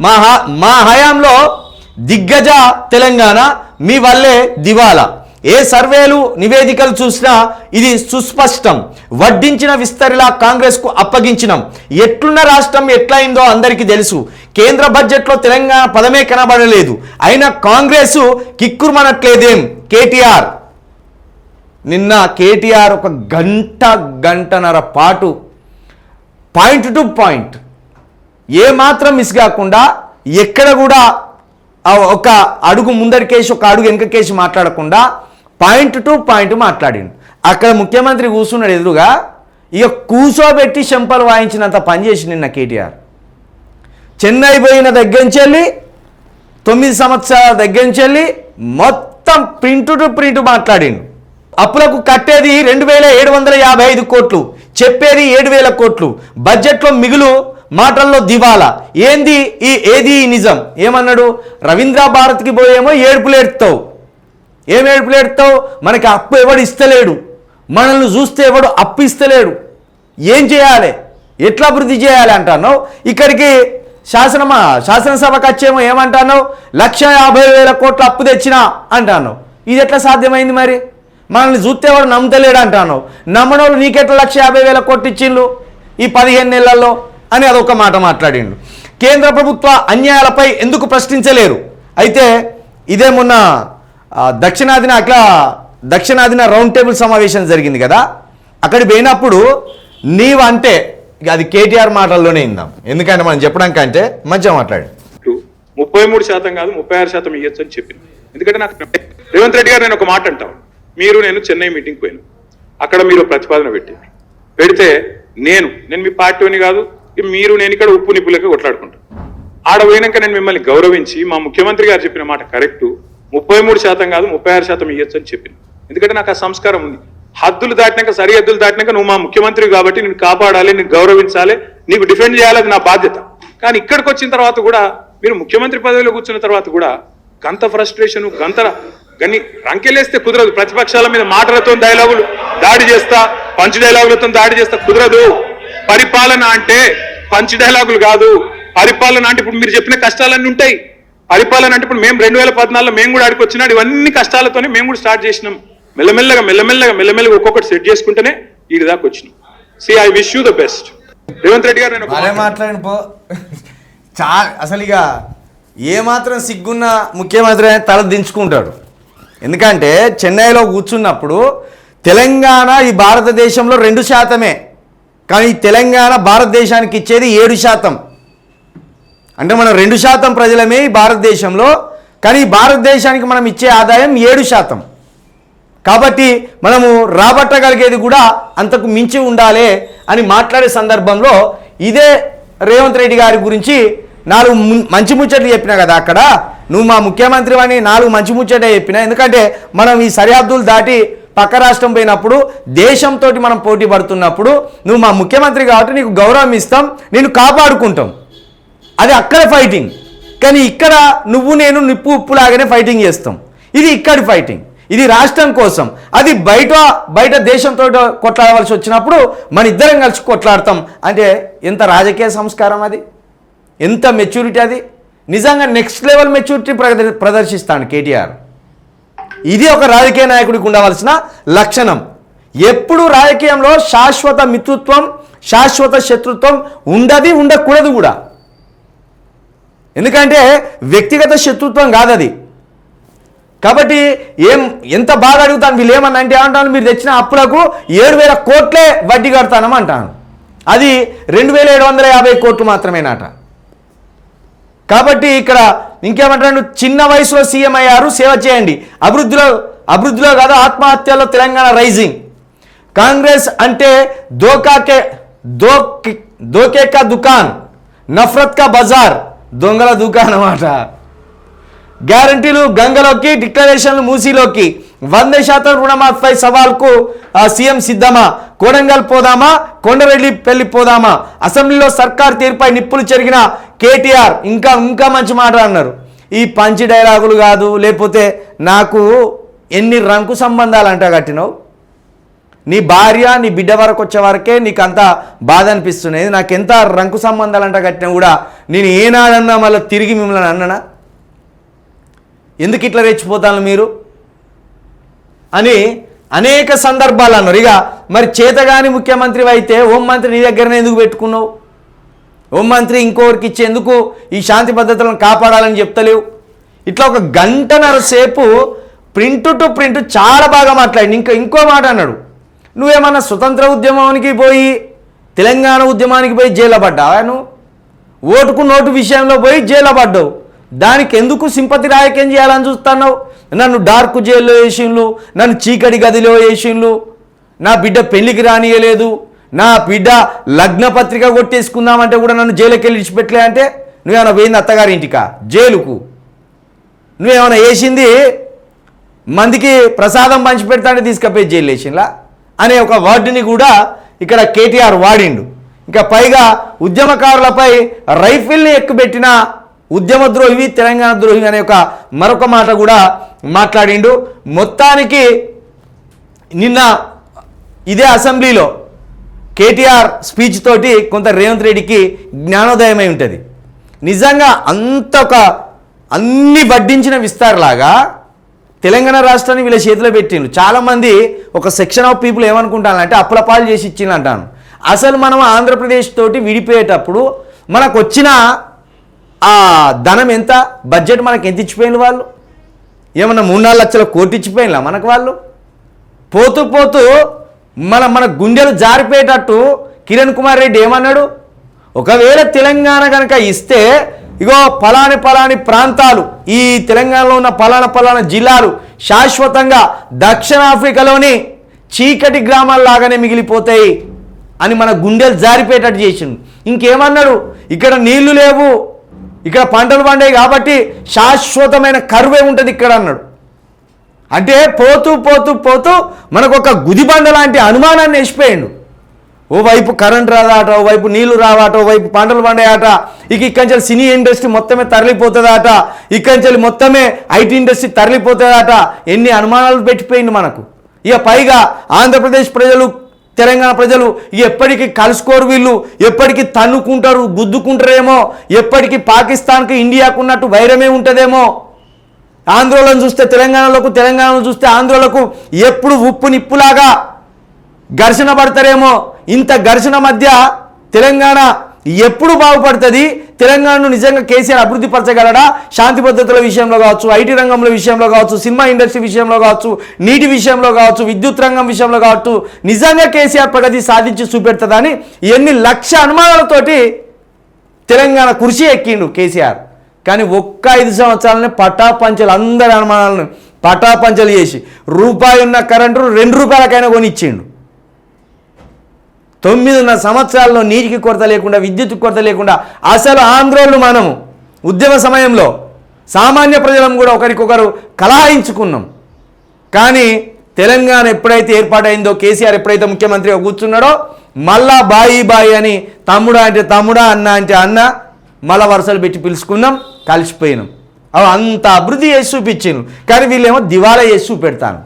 మా హా- మా హయాంలో దిగ్గజ తెలంగాణ మీ వల్లే దివాలా ఏ సర్వేలు నివేదికలు చూసినా ఇది సుస్పష్టం. వడ్డించిన విస్తరిలా కాంగ్రెస్కు అప్పగించినాం. ఎట్లున్న రాష్ట్రం ఎట్లయిందో అందరికీ తెలుసు. కేంద్ర బడ్జెట్లో తెలంగాణ పదమే కనబడలేదు. అయినా కాంగ్రెస్ కిక్కురుమనట్లేదేం? కేటీఆర్. నిన్న కేటీఆర్ ఒక గంట గంటన్నర పాటు పాయింట్ టు పాయింట్ ఏ మాత్రం మిస్ కాకుండా ఎక్కడ కూడా ఒక అడుగు ముందరికేసి ఒక అడుగు వెనకకేసి మాట్లాడకుండా పాయింట్ టు పాయింట్ మాట్లాడిండు. అక్కడ ముఖ్యమంత్రి కూర్చున్నాడు ఎదురుగా ఇక కూర్చోబెట్టి చెంపలు వాయించినంత పనిచేసి నిన్న కేటీఆర్. చెన్నై పోయిన దగ్గర నుంచి వెళ్ళి తొమ్మిది సంవత్సరాల దగ్గర నుంచి వెళ్ళి మొత్తం ప్రింట్ టు ప్రింట్ మాట్లాడిండు. అప్పులకు కట్టేది రెండు వేల ఏడు వందల యాభై ఐదు కోట్లు చెప్పేది ఏడు వేల కోట్లు. బడ్జెట్లో మిగులు మాటల్లో దివాలా. ఏంది ఈ ఏది ఈ నిజం? ఏమన్నాడు? రవీంద్ర భారత్కి పోయేమో ఏడుపులు ఏడుతావు. ఏం ఏడుపులు ఏడుతావు? మనకి అప్పు ఎవడు ఇస్తలేడు. మనల్ని చూస్తే ఎవడు అప్పు ఇస్తలేడు. ఏం చేయాలి? ఎట్లా అభివృద్ధి చేయాలి అంటాను ఇక్కడికి శాసనమా శాసనసభకు వచ్చేమో ఏమంటాను లక్ష యాభై వేల కోట్ల అప్పు తెచ్చినా అంటాను ఇది ఎట్లా సాధ్యమైంది మరి? మనల్ని చూస్తే వాడు నమ్మతలేడు అంటాను నమ్మనోళ్ళు నీకెట్లా లక్ష యాభై వేల కోట్లు ఇచ్చిండ్రు ఈ పదిహేను నెలల్లో? అని అదొక మాట మాట్లాడిండు. కేంద్ర ప్రభుత్వ అన్యాయాలపై ఎందుకు ప్రశ్నించలేరు? అయితే ఇదే మొన్న దక్షిణాదిన అట్లా దక్షిణాదిన రౌండ్ టేబుల్ సమావేశం జరిగింది కదా? అక్కడికి పోయినప్పుడు నీవు అంటే ఇక అది కేటీఆర్ మాటల్లోనే ఇందాం ఎందుకంటే మనం చెప్పడానికి అంటే మంచిగా మాట్లాడు. ముప్పై మూడు శాతం కాదు ముప్పై ఆరు శాతం ఇవ్వచ్చు అని చెప్పింది. ఎందుకంటే నాకు రేవంత్ రెడ్డి గారు నేను ఒక మాట అంటాను. మీరు నేను చెన్నై మీటింగ్ పోయాను. అక్కడ మీరు ప్రతిపాదన పెట్టారు పెడితే నేను నేను మీ పార్టీని కాదు మీరు నేను ఇక్కడ ఉప్పు నిప్పులకి కొట్లాడుకుంటాను ఆడ పోయినాక నేను మిమ్మల్ని గౌరవించి మా ముఖ్యమంత్రి గారు చెప్పిన మాట కరెక్టు. ముప్పై మూడు శాతం కాదు ముప్పై ఆరు శాతం ఇవ్వచ్చు అని చెప్పింది ఎందుకంటే నాకు ఆ సంస్కారం ఉంది. హద్దులు దాటినాక సరిహద్దులు దాటినాక నువ్వు మా ముఖ్యమంత్రి కాబట్టి నేను కాపాడాలి నేను గౌరవించాలి నీకు డిఫెండ్ చేయాలి అది నా బాధ్యత. కానీ ఇక్కడికి వచ్చిన తర్వాత కూడా మీరు ముఖ్యమంత్రి పదవిలో కూర్చున్న తర్వాత కూడా గంత ఫ్రస్ట్రేషన్ గంత గని రంకెలేస్తే కుదరదు. ప్రతిపక్షాల మీద మాటలతో డైలాగులు దాడి చేస్తా పంచు డైలాగులతో దాడి చేస్తా కుదరదు. పరిపాలన అంటే పంచ్ డైలాగులు కాదు. పరిపాలన అంటే ఇప్పుడు మీరు చెప్పిన కష్టాలన్నీ ఉంటాయి. పరిపాలన అంటే ఇప్పుడు మేము రెండు వేల పద్నాలుగులో మేము కూడా ఆడికి వచ్చినాడు. ఇవన్నీ కష్టాలతోనే మేము కూడా స్టార్ట్ చేసినాం. మెల్లమెల్లగా మెల్లమెల్లగా మెల్లమెల్లగా ఒక్కొక్కటి సెట్ చేసుకుంటేనే ఈ దాకా వచ్చినాం. So I wish you the best Revanth Reddy గారు నేను మాట్లాడిన పో. చా అసలు ఇక ఏమాత్రం సిగ్గున్న ముఖ్యమంత్రి తల దించుకుంటాడు. ఎందుకంటే చెన్నైలో కూర్చున్నప్పుడు తెలంగాణ ఈ భారతదేశంలో రెండు శాతమే. కానీ తెలంగాణ భారతదేశానికి ఇచ్చేది ఏడు శాతం. అంటే మనం రెండు శాతం ప్రజలమే భారతదేశంలో కానీ భారతదేశానికి మనం ఇచ్చే ఆదాయం ఏడు శాతం. కాబట్టి మనము రాబట్టగలిగేది కూడా అంతకు మించి ఉండాలి అని మాట్లాడే సందర్భంలో ఇదే రేవంత్ రెడ్డి గారి గురించి నాలుగు ము- మంచి ముచ్చట్లు చెప్పినా కదా అక్కడ? నువ్వు మా ముఖ్యమంత్రి అని నాలుగు మంచి ముచ్చటే చెప్పినా? ఎందుకంటే మనం ఈ సరిహద్దులు దాటి పక్క రాష్ట్రం పోయినప్పుడు దేశంతో మనం పోటీ పడుతున్నప్పుడు నువ్వు మా ముఖ్యమంత్రి కాబట్టి నీకు గౌరవం ఇస్తాం నేను కాపాడుకుంటాం. అది అక్కడ ఫైటింగ్ కానీ ఇక్కడ నువ్వు నేను నిప్పు ఉప్పులాగానే ఫైటింగ్ చేస్తాం. ఇది ఇక్కడి ఫైటింగ్ ఇది రాష్ట్రం కోసం. అది బయట బయట దేశంతో కొట్లాడవలసి వచ్చినప్పుడు మన ఇద్దరం కలిసి కొట్లాడతాం. అంటే ఎంత రాజకీయ సంస్కారం అది? ఎంత మెచ్యూరిటీ అది? నిజంగా నెక్స్ట్ లెవెల్ మెచ్యూరిటీ ప్రదర్శిస్తాను కేటీఆర్. ఇది ఒక రాజకీయ నాయకుడికి ఉండవలసిన లక్షణం. ఎప్పుడు రాజకీయంలో శాశ్వత మిత్రుత్వం శాశ్వత శత్రుత్వం ఉండది ఉండకూడదు కూడా. ఎందుకంటే వ్యక్తిగత శత్రుత్వం కాదు అది కాబట్టి ఏం ఎంత బాగా అడుగుతాను వీళ్ళు ఏమన్నా అంటే ఏమంటాను మీరు తెచ్చిన అప్పులకు ఏడు వేల కోట్లే వడ్డీ కడతానమంటాను అది రెండు వేల ఏడు వందల యాభై కోట్లు మాత్రమేనట. కాబట్టి ఇక్కడ ఇంకేమంటాడు చిన్న వయసులో సీఎం అయ్యారు సేవ చేయండి. అభివృద్ధిలో అభివృద్ధిలో కాదు? ఆత్మహత్యలో తెలంగాణ రైజింగ్. కాంగ్రెస్ అంటే దోకాకే దోకి దోకే కా దుకాన్ నఫరత్ కా బజార్ దొంగల దుకాన్ అన్నమాట. గ్యారంటీలు గంగలోకి డిక్లరేషన్లు మూసీలోకి. వంద శాతం రుణమాఫీపై సవాల్కు ఆ, సీఎం సిద్ధమా? కోడంగల్ పోదామా? కొండరెడ్డి పెళ్ళి పోదామా? అసెంబ్లీలో సర్కార్ తీరుపై నిప్పులు చెరిగిన కేటీఆర్ ఇంకా ఇంకా మంచి మాట అన్నారు. ఈ పంచి డైలాగులు కాదు లేకపోతే నాకు ఎన్ని రంకు సంబంధాలు అంట కట్టినావు? నీ భార్య నీ బిడ్డ వరకు వచ్చే వరకే నీకు అంత బాధ అనిపిస్తున్నది నాకు ఎంత రంకు సంబంధాలు అంట కట్టినా కూడా నేను ఏనాడన్నా మళ్ళీ తిరిగి మిమ్మల్ని అన్ననా? ఎందుకు ఇట్లా రెచ్చిపోతాను మీరు? అని అనేక సందర్భాలు అన్నారు. ఇక మరి చేతగాని ముఖ్యమంత్రి అయితే హోంమంత్రి నీ దగ్గరనే ఎందుకు పెట్టుకున్నావు? హోంమంత్రి ఇంకొకరికి ఇచ్చేందుకు ఈ శాంతి భద్రతలను కాపాడాలని చెప్తలేవు. ఇట్లా ఒక గంటన్నర సేపు ప్రింట్ టు ప్రింట్ చాలా బాగా మాట్లాడి ఇంకా ఇంకో మాట అన్నాడు. నువ్వేమన్నా స్వతంత్ర ఉద్యమానికి పోయి తెలంగాణ ఉద్యమానికి పోయి జైల్లో పడ్డావా నువ్వు? ఓటుకు నోటు విషయంలో పోయి జైల్లో పడ్డావు. దానికి ఎందుకు సింపతి రాయకేం చేయాలని చూస్తున్నావు? నన్ను డార్క్ జైల్లో వేసిండ్లు నన్ను చీకటి గదిలో వేసిండ్లు నా బిడ్డ పెళ్ళికి రానియలేదు నా బిడ్డ లగ్న పత్రిక కొట్టేసుకుందామంటే కూడా నన్ను జైలుకి వెళ్ళి ఇచ్చిపెట్టలే అంటే నువ్వేమైనా పోయింది అత్తగారి ఇంటికా? జైలుకు. నువ్వేమైనా వేసింది? మందికి ప్రసాదం పంచిపెడతానే తీసుకపోయి జైలు వేసిండ్లా? అనే ఒక వర్డ్ని కూడా ఇక్కడ కేటీఆర్ వాడిండు. ఇంకా పైగా ఉద్యమకారులపై రైఫిల్ని ఎక్కుబెట్టిన ఉద్యమ ద్రోహి తెలంగాణ ద్రోహి అనే ఒక మరొక మాట కూడా మాట్లాడిండు. మొత్తానికి నిన్న ఇదే అసెంబ్లీలో కేటీఆర్ స్పీచ్ తోటి కొంత రేవంత్ రెడ్డికి జ్ఞానోదయమై ఉంటుంది. నిజంగా అంత ఒక అన్ని వడ్డించిన విస్తారలాగా తెలంగాణ రాష్ట్రాన్ని వీళ్ళ చేతిలో పెట్టిండు. చాలామంది ఒక సెక్షన్ ఆఫ్ పీపుల్ ఏమనుకుంటానంటే అప్పుల పాలు చేసి ఇచ్చిండు అంటాను అసలు మనం ఆంధ్రప్రదేశ్ తోటి విడిపోయేటప్పుడు మనకు వచ్చిన ఆ ధనం ఎంత? బడ్జెట్ మనకి ఎంత ఇచ్చిపోయింది వాళ్ళు? ఏమన్నా మూడు నాలుగు లక్షల కోటి ఇచ్చిపోయినా మనకు వాళ్ళు? పోతూ పోతూ మన మన గుండెలు జారిపోయేటట్టు కిరణ్ కుమార్ రెడ్డి ఏమన్నాడు? ఒకవేళ తెలంగాణ కనుక ఇస్తే ఇగో పలాని పలాని ప్రాంతాలు ఈ తెలంగాణలో ఉన్న పలానా పలానా జిల్లాలు శాశ్వతంగా దక్షిణాఫ్రికాలోని చీకటి గ్రామాల్లాగానే మిగిలిపోతాయి అని మన గుండెలు జారిపోయేటట్టు చేసిండు. ఇంకేమన్నాడు? ఇక్కడ నీళ్ళు లేవు ఇక్కడ పంటలు పండాయి కాబట్టి శాశ్వతమైన కరువే ఉంటుంది ఇక్కడ అన్నాడు. అంటే పోతూ పోతూ పోతూ మనకు ఒక గుదిబండ లాంటి అనుమానాన్ని వేసిపోయాడు. ఓవైపు కరెంట్ రాదాట ఓవైపు నీళ్ళు రావాట ఓవైపు పంటలు పండాయట ఇక ఇక్కడి సినీ ఇండస్ట్రీ మొత్తమే తరలిపోతుందట ఇక్కడి మొత్తమే ఐటీ ఇండస్ట్రీ తరలిపోతుందట ఎన్ని అనుమానాలు పెట్టిపోయింది మనకు. ఇక పైగా ఆంధ్రప్రదేశ్ ప్రజలు తెలంగాణ ప్రజలు ఎప్పటికీ కలుసుకోరు వీళ్ళు ఎప్పటికీ తన్నుకుంటారు గుద్దుకుంటారేమో ఎప్పటికీ పాకిస్తాన్కి ఇండియాకు ఉన్నట్టు వైరమే ఉంటుందేమో. ఆంధ్రోలను చూస్తే తెలంగాణలోకి తెలంగాణలో చూస్తే ఆంధ్రోలకు ఎప్పుడు ఉప్పు నిప్పులాగా ఘర్షణ పడతారేమో. ఇంత ఘర్షణ మధ్య తెలంగాణ ఎప్పుడు బాగుపడుతుంది? తెలంగాణను నిజంగా కేసీఆర్ అభివృద్ధి పరచగలడా? శాంతి భద్రతల విషయంలో కావచ్చు ఐటీ రంగంలో విషయంలో కావచ్చు సినిమా ఇండస్ట్రీ విషయంలో కావచ్చు నీటి విషయంలో కావచ్చు విద్యుత్ రంగం విషయంలో కావచ్చు నిజంగా కేసీఆర్ ప్రగతి సాధించి చూపెడుతుందని ఎన్ని లక్ష అనుమానాలతోటి తెలంగాణ కృషి ఎక్కిండు కేసీఆర్. కానీ ఒక్క ఐదు సంవత్సరాలనే పటాపంచలు అందరి అనుమానాలను పటాపంచలు చేసి రూపాయి ఉన్న కరెంటు రెండు రూపాయలకైనా కొని ఇచ్చిండు తొమ్మిదిన్నర సంవత్సరాల్లో నీటికి కొరత లేకుండా విద్యుత్ కొరత లేకుండా అసలు ఆంధ్రోళ్ళు మనము ఉద్యమ సమయంలో సామాన్య ప్రజలం కూడా ఒకరికొకరు కలహాయించుకున్నాం. కానీ తెలంగాణ ఎప్పుడైతే ఏర్పాటైందో కేసీఆర్ ఎప్పుడైతే ముఖ్యమంత్రిగా కూర్చున్నాడో మళ్ళా బాయి బాయి అని తమ్ముడా అంటే తమ్ముడా అన్న అంటే అన్న మళ్ళా వరుసలు పెట్టి పిలుచుకున్నాం కలిసిపోయినాం. అవి అంత అభివృద్ధి చేసి చూపించాను కానీ వీళ్ళేమో దివాలా చేసి చూపెడతాను